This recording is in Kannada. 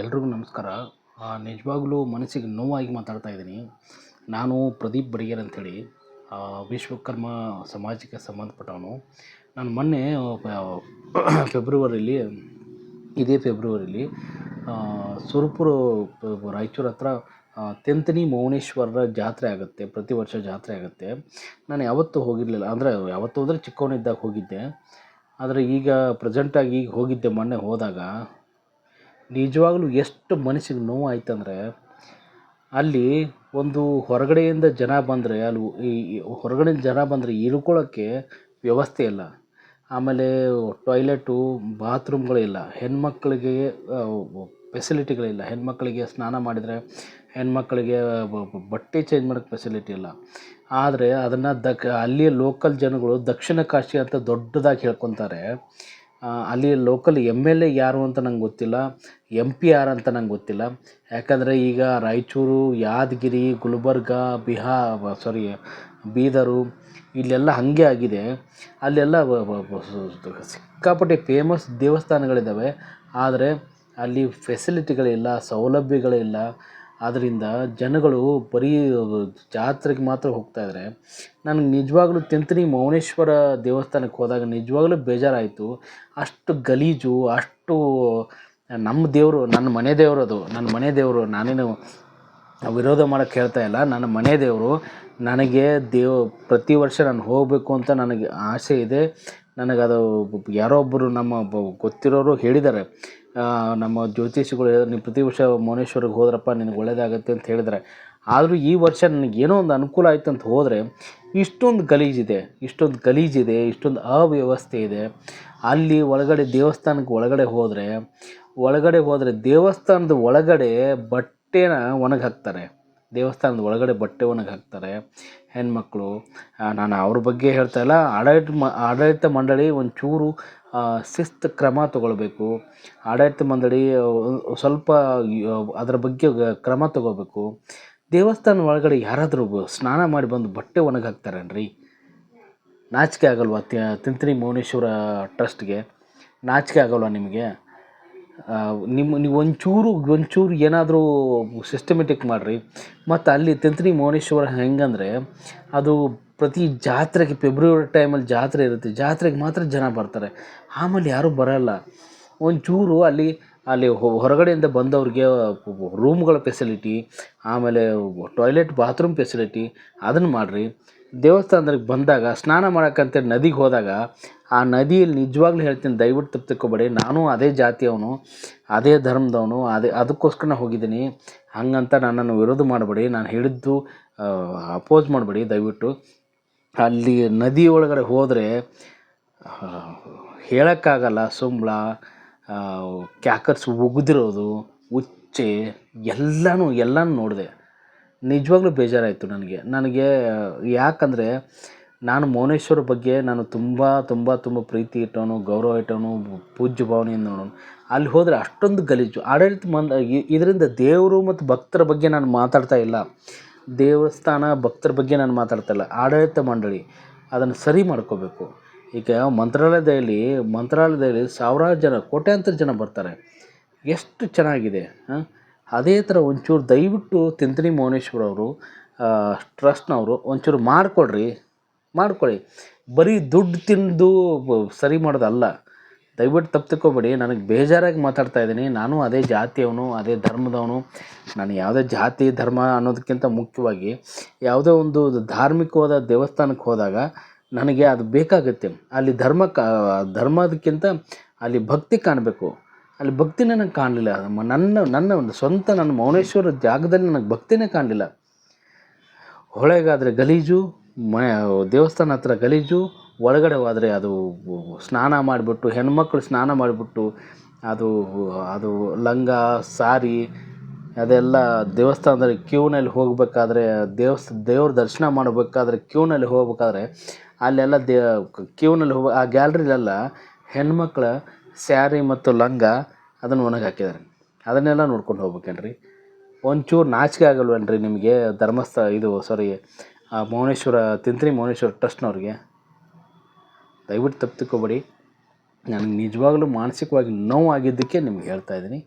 ಎಲ್ರಿಗೂ ನಮಸ್ಕಾರ. ನಿಜವಾಗ್ಲೂ ಮನಸ್ಸಿಗೆ ನೋವಾಗಿ ಮಾತಾಡ್ತಾ ಇದ್ದೀನಿ. ನಾನು ಪ್ರದೀಪ್ ಬಡಿಗೇರ್ ಅಂಥೇಳಿ ವಿಶ್ವಕರ್ಮ ಸಮಾಜಕ್ಕೆ ಸಂಬಂಧಪಟ್ಟವನು. ನಾನು ಮೊನ್ನೆ ಫೆಬ್ರವರಿಲಿ ಇದೇ ಫೆಬ್ರವರಿಲಿ ಸುರಪುರ ರಾಯಚೂರು ಹತ್ರ ತೆಂತನಿ ಮೌನೇಶ್ವರರ ಜಾತ್ರೆ ಆಗುತ್ತೆ, ಪ್ರತಿ ವರ್ಷ ಜಾತ್ರೆ ಆಗುತ್ತೆ. ನಾನು ಯಾವತ್ತೂ ಹೋಗಿರಲಿಲ್ಲ, ಅಂದರೆ ಯಾವತ್ತೂ ಹೋದರೆ ಚಿಕ್ಕವನಿದ್ದಾಗ ಹೋಗಿದ್ದೆ. ಆದರೆ ಈಗ ಪ್ರೆಸೆಂಟಾಗಿ ಈಗ ಹೋಗಿದ್ದೆ ಮೊನ್ನೆ ಹೋದಾಗ. ನಿಜವಾಗ್ಲೂ ಎಷ್ಟು ಮನಸ್ಸಿಗೆ ನೋವು ಆಯ್ತಂದರೆ ಅಲ್ಲಿ ಒಂದು ಹೊರಗಡೆಯಿಂದ ಜನ ಬಂದರೆ, ಅಲ್ಲಿ ಈ ಜನ ಬಂದರೆ ಇಳ್ಕೊಳ್ಳೋಕ್ಕೆ ವ್ಯವಸ್ಥೆ ಇಲ್ಲ. ಆಮೇಲೆ ಟಾಯ್ಲೆಟು ಬಾತ್ರೂಮ್ಗಳಿಲ್ಲ ಹೆಣ್ಮಕ್ಳಿಗೆ ಫೆಸಿಲಿಟಿಗಳಿಲ್ಲ ಹೆಣ್ಮಕ್ಳಿಗೆ ಸ್ನಾನ ಮಾಡಿದರೆ ಹೆಣ್ಮಕ್ಳಿಗೆ ಬಟ್ಟೆ ಚೇಂಜ್ ಮಾಡೋಕ್ಕೆ ಫೆಸಿಲಿಟಿ ಇಲ್ಲ. ಆದರೆ ಅದನ್ನು ದಕ್ ಅಲ್ಲಿಯ ಲೋಕಲ್ ಜನಗಳು ದಕ್ಷಿಣ ಕಾಶಿ ಅಂತ ದೊಡ್ಡದಾಗಿ ಹೇಳ್ಕೊತಾರೆ. ಅಲ್ಲಿ ಲೋಕಲ್ ಎಂ ಎಲ್ ಎ ಯಾರು ಅಂತ ನಂಗೆ ಗೊತ್ತಿಲ್ಲ ಎಂ ಪಿ ಯಾರು ಅಂತ ನಂಗೆ ಗೊತ್ತಿಲ್ಲ. ಯಾಕಂದರೆ ಈಗ ರಾಯಚೂರು, ಯಾದಗಿರಿ, ಗುಲ್ಬರ್ಗ ಬಿಹಾ ಸಾರಿ ಬೀದರು ಇಲ್ಲೆಲ್ಲ ಹಾಗೆ ಆಗಿದೆ. ಅಲ್ಲೆಲ್ಲ ಸಿಕ್ಕಾಪಟ್ಟೆ ಫೇಮಸ್ ದೇವಸ್ಥಾನಗಳಿದ್ದಾವೆ ಆದರೆ ಅಲ್ಲಿ ಫೆಸಿಲಿಟಿಗಳಿಲ್ಲ ಸೌಲಭ್ಯಗಳಿಲ್ಲ. ಆದ್ದರಿಂದ ಜನಗಳು ಬರೀ ಜಾತ್ರೆಗೆ ಮಾತ್ರ ಹೋಗ್ತಾಯಿದ್ರೆ ನನಗೆ ನಿಜವಾಗ್ಲೂ ತಿಂತ್ನಿ ಮೌನೇಶ್ವರ ದೇವಸ್ಥಾನಕ್ಕೆ ಹೋದಾಗ ನಿಜವಾಗ್ಲೂ ಬೇಜಾರಾಯಿತು. ಅಷ್ಟು ಗಲೀಜು, ಅಷ್ಟು ನಮ್ಮ ದೇವರು, ನನ್ನ ಮನೆ ದೇವರು ಅದು, ನನ್ನ ಮನೆ ದೇವರು, ನಾನೇನು ವಿರೋಧ ಮಾಡೋಕ್ಕೆ ಹೇಳ್ತಾ ಇಲ್ಲ. ನನ್ನ ಮನೆ ದೇವರು, ನನಗೆ ದೇವ, ಪ್ರತಿ ವರ್ಷ ನಾನು ಹೋಗಬೇಕು ಅಂತ ನನಗೆ ಆಸೆ ಇದೆ. ನನಗೆ ಅದು ಯಾರೋ ಒಬ್ಬರು ನಮ್ಮ ಗೊತ್ತಿರೋರು ಹೇಳಿದ್ದಾರೆ. ನಮ್ಮ ಜ್ಯೋತಿಷಿಗಳು ನೀವು ಪ್ರತಿ ವರ್ಷ ಮೌನೇಶ್ವರಿಗೆ ಹೋದ್ರಪ್ಪ, ನಿನಗೆ ಒಳ್ಳೇದಾಗುತ್ತೆ ಅಂತ ಹೇಳಿದ್ರೆ. ಆದರೂ ಈ ವರ್ಷ ನನಗೆ ಏನೋ ಒಂದು ಅನುಕೂಲ ಆಯ್ತು ಅಂತ ಹೋದರೆ, ಇಷ್ಟೊಂದು ಗಲೀಜಿದೆ ಇಷ್ಟೊಂದು ಗಲೀಜಿದೆ ಇಷ್ಟೊಂದು ಅವ್ಯವಸ್ಥೆ ಇದೆ. ಅಲ್ಲಿ ಒಳಗಡೆ ದೇವಸ್ಥಾನಕ್ಕೆ ಒಳಗಡೆ ಹೋದರೆ ಒಳಗಡೆ ಹೋದರೆ ದೇವಸ್ಥಾನದ ಒಳಗಡೆ ಬಟ್ಟೆನ ಒಣಗಿ ಹಾಕ್ತಾರೆ. ದೇವಸ್ಥಾನದ ಒಳಗಡೆ ಬಟ್ಟೆ ಒಣಗಿ ಹಾಕ್ತಾರೆ. ಹೆಣ್ಮಕ್ಳು ನಾನು ಅವ್ರ ಬಗ್ಗೆ ಹೇಳ್ತಾ ಇಲ್ಲ. ಆಡಳಿತ ಮ, ಆಡಳಿತ ಮಂಡಳಿ ಒಂಚೂರು ಶಿಸ್ತು ಕ್ರಮ ತಗೊಳ್ಬೇಕು. ಆಡಳಿತ ಮಂಡಳಿ ಸ್ವಲ್ಪ ಅದರ ಬಗ್ಗೆ ಕ್ರಮ ತಗೋಬೇಕು ದೇವಸ್ಥಾನ ಒಳಗಡೆ ಯಾರಾದರೂ ಸ್ನಾನ ಮಾಡಿ ಬಂದು ಬಟ್ಟೆ ಒಣಗಿ ಹಾಕ್ತಾರೇನ್ರಿ ನಾಚಿಕೆ ಆಗಲ್ವಾ ತಿಂತಿನಿ ಮೌನೇಶ್ವರ ಟ್ರಸ್ಟ್ಗೆ? ನಾಚಿಕೆ ಆಗಲ್ವಾ ನಿಮಗೆ? ನಿಮ್ಮ, ನೀವು ಒಂಚೂರು ಒಂಚೂರು ಏನಾದರೂ ಸಿಸ್ಟಮೆಟಿಕ್ ಮಾಡಿರಿ. ಮತ್ತು ಅಲ್ಲಿ ತಂತ್ರಿ ಮೌನೇಶ್ವರ ಹೆಂಗಂದರೆ, ಅದು ಪ್ರತಿ ಜಾತ್ರೆಗೆ ಫೆಬ್ರವರಿ ಟೈಮಲ್ಲಿ ಜಾತ್ರೆ ಇರುತ್ತೆ. ಜಾತ್ರೆಗೆ ಮಾತ್ರ ಜನ ಬರ್ತಾರೆ. ಆಮೇಲೆ ಯಾರೂ ಬರೋಲ್ಲ. ಒಂಚೂರು ಅಲ್ಲಿ ಅಲ್ಲಿ ಹೊರಗಡೆಯಿಂದ ಬಂದವ್ರಿಗೆ ರೂಮ್ಗಳ ಫೆಸಿಲಿಟಿ ಆಮೇಲೆ ಟಾಯ್ಲೆಟ್ ಬಾತ್ರೂಮ್ ಫೆಸಿಲಿಟಿ ಅದನ್ನು ಮಾಡಿರಿ. ದೇವಸ್ಥಾನದಲ್ಲಿ ಬಂದಾಗ, ಸ್ನಾನ ಮಾಡೋಕ್ಕಂತೇಳಿ ನದಿಗೆ ಹೋದಾಗ, ಆ ನದಿಯಲ್ಲಿ ನಿಜವಾಗ್ಲೂ ಹೇಳ್ತೀನಿ, ದಯವಿಟ್ಟು ತಪ್ಪು ನಾನು ಅದೇ ಜಾತಿಯವನು, ಅದೇ ಧರ್ಮದವನು, ಅದೇ ಅದಕ್ಕೋಸ್ಕರ ಹೋಗಿದ್ದೀನಿ. ಹಂಗಂತ ನನ್ನನ್ನು ವಿರೋಧ ಮಾಡಬೇಡಿ. ನಾನು ಹೇಳಿದ್ದು ಅಪೋಸ್ ಮಾಡಬೇಡಿ, ದಯವಿಟ್ಟು. ಅಲ್ಲಿ ನದಿ ಒಳಗಡೆ ಹೋದರೆ ಹೇಳೋಕ್ಕಾಗಲ್ಲ, ಸುಂಬಳ ಕ್ಯಾಕರ್ಸ್ ಉಗಿದಿರೋದು ಉಚ್ಚೆ ಎಲ್ಲನೂ ಎಲ್ಲನೂ ನೋಡಿದೆ. ನಿಜವಾಗ್ಲೂ ಬೇಜಾರಾಯಿತು ನನಗೆ. ನನಗೆ, ಯಾಕಂದರೆ ನಾನು ಮೌನೇಶ್ವರ ಬಗ್ಗೆ ನಾನು ತುಂಬ ತುಂಬ ತುಂಬ ಪ್ರೀತಿ ಇಟ್ಟವನು, ಗೌರವ ಇಟ್ಟವನು, ಪೂಜ್ಯ ಭಾವನೆಯಿಂದ ನೋಡೋನು. ಅಲ್ಲಿ ಹೋದರೆ ಅಷ್ಟೊಂದು ಗಲೀಜು. ಆಡಳಿತ ಮಂದ ಇದರಿಂದ ದೇವರು ಮತ್ತು ಭಕ್ತರ ಬಗ್ಗೆ ನಾನು ಮಾತಾಡ್ತಾ ಇಲ್ಲ. ದೇವಸ್ಥಾನ ಭಕ್ತರ ಬಗ್ಗೆ ನಾನು ಮಾತಾಡ್ತಾ ಇಲ್ಲ. ಆಡಳಿತ ಮಂಡಳಿ, ಅದನ್ನು ಸರಿ ಮಾಡ್ಕೋಬೇಕು. ಈಗ ಮಂತ್ರಾಲಯದಲ್ಲಿ ಮಂತ್ರಾಲಯದಲ್ಲಿ ಸಾವಿರಾರು ಜನ, ಕೋಟ್ಯಾಂತರ ಜನ ಬರ್ತಾರೆ. ಎಷ್ಟು ಚೆನ್ನಾಗಿದೆ, ಹಾಂ? ಅದೇ ಥರ ಒಂಚೂರು ದಯವಿಟ್ಟು ತಿಂತಿನಿ ಮೌನೇಶ್ವರ ಅವರು ಟ್ರಸ್ಟ್ನವರು ಒಂಚೂರು ಮಾಡಿಕೊಡ್ರಿ ಮಾಡಿಕೊಳ್ಳಿ ಬರೀ ದುಡ್ಡು ತಿಂದು ಸರಿ ಮಾಡೋದಲ್ಲ. ದಯವಿಟ್ಟು ತಪ್ಪು ನನಗೆ ಬೇಜಾರಾಗಿ ಮಾತಾಡ್ತಾ ಇದ್ದೀನಿ. ನಾನು ಅದೇ ಜಾತಿಯವನು, ಅದೇ ಧರ್ಮದವನು. ನಾನು ಯಾವುದೇ ಜಾತಿ, ಧರ್ಮ ಅನ್ನೋದಕ್ಕಿಂತ ಮುಖ್ಯವಾಗಿ ಯಾವುದೋ ಒಂದು ಧಾರ್ಮಿಕವಾದ ದೇವಸ್ಥಾನಕ್ಕೆ ಹೋದಾಗ ನನಗೆ ಅದು ಬೇಕಾಗುತ್ತೆ. ಅಲ್ಲಿ ಧರ್ಮ ಧರ್ಮದಕ್ಕಿಂತ ಅಲ್ಲಿ ಭಕ್ತಿ ಕಾಣಬೇಕು. ಅಲ್ಲಿ ಭಕ್ತಿನೇ ನನಗೆ ಕಾಣಲಿಲ್ಲ. ನನ್ನ ನನ್ನ ಒಂದು ಸ್ವಂತ ನನ್ನ ಮೌನೇಶ್ವರ ಜಾಗದಲ್ಲಿ ನನಗೆ ಭಕ್ತಿನೇ ಕಾಣಲಿಲ್ಲ. ಹೊಳೆಗಾದರೆ ಗಲೀಜು, ಮ, ದೇವಸ್ಥಾನ ಹತ್ರ ಗಲೀಜು, ಒಳಗಡೆ ಹೋದರೆ ಅದು ಸ್ನಾನ ಮಾಡಿಬಿಟ್ಟು, ಹೆಣ್ಮಕ್ಳು ಸ್ನಾನ ಮಾಡಿಬಿಟ್ಟು, ಅದು ಅದು ಲಂಗ, ಸಾರಿ, ಅದೆಲ್ಲ ದೇವಸ್ಥಾನದಲ್ಲಿ ಕ್ಯೂನಲ್ಲಿ ಹೋಗಬೇಕಾದ್ರೆ ದೇವಸ್ ದೇವ್ರ ದರ್ಶನ ಮಾಡಬೇಕಾದ್ರೆ ಕ್ಯೂನಲ್ಲಿ ಹೋಗ್ಬೇಕಾದ್ರೆ ಅಲ್ಲೆಲ್ಲ ದೇ ಕ್ಯೂನಲ್ಲಿ ಹೋಗ ಆ ಗ್ಯಾಲ್ರಿಲೆಲ್ಲ ಹೆಣ್ಮಕ್ಳು ಸ್ಯಾರಿ ಮತ್ತು ಲಂಗ ಅದನ್ನು ಒಣಗಿ ಹಾಕಿದ್ದಾರೆ ಅದನ್ನೆಲ್ಲ ನೋಡ್ಕೊಂಡು ಹೋಗ್ಬೇಕೇನ್ರಿ? ಒಂಚೂರು ನಾಚಿಕೆ ಆಗಲ್ವೇನ್ರಿ ನಿಮಗೆ ಧರ್ಮಸ್ಥಳ ಇದು ಸಾರಿ ಮೌನೇಶ್ವರ, ತಿಂತ್ರಿ ಮೌನೇಶ್ವರ ಟ್ರಸ್ಟ್ನವ್ರಿಗೆ ದಯವಿಟ್ಟು ತಪ್ಪು ನನಗೆ ನಿಜವಾಗ್ಲೂ ಮಾನಸಿಕವಾಗಿ ನೋವಾಗಿದ್ದಕ್ಕೆ ನಿಮ್ಗೆ ಹೇಳ್ತಾ ಇದ್ದೀನಿ.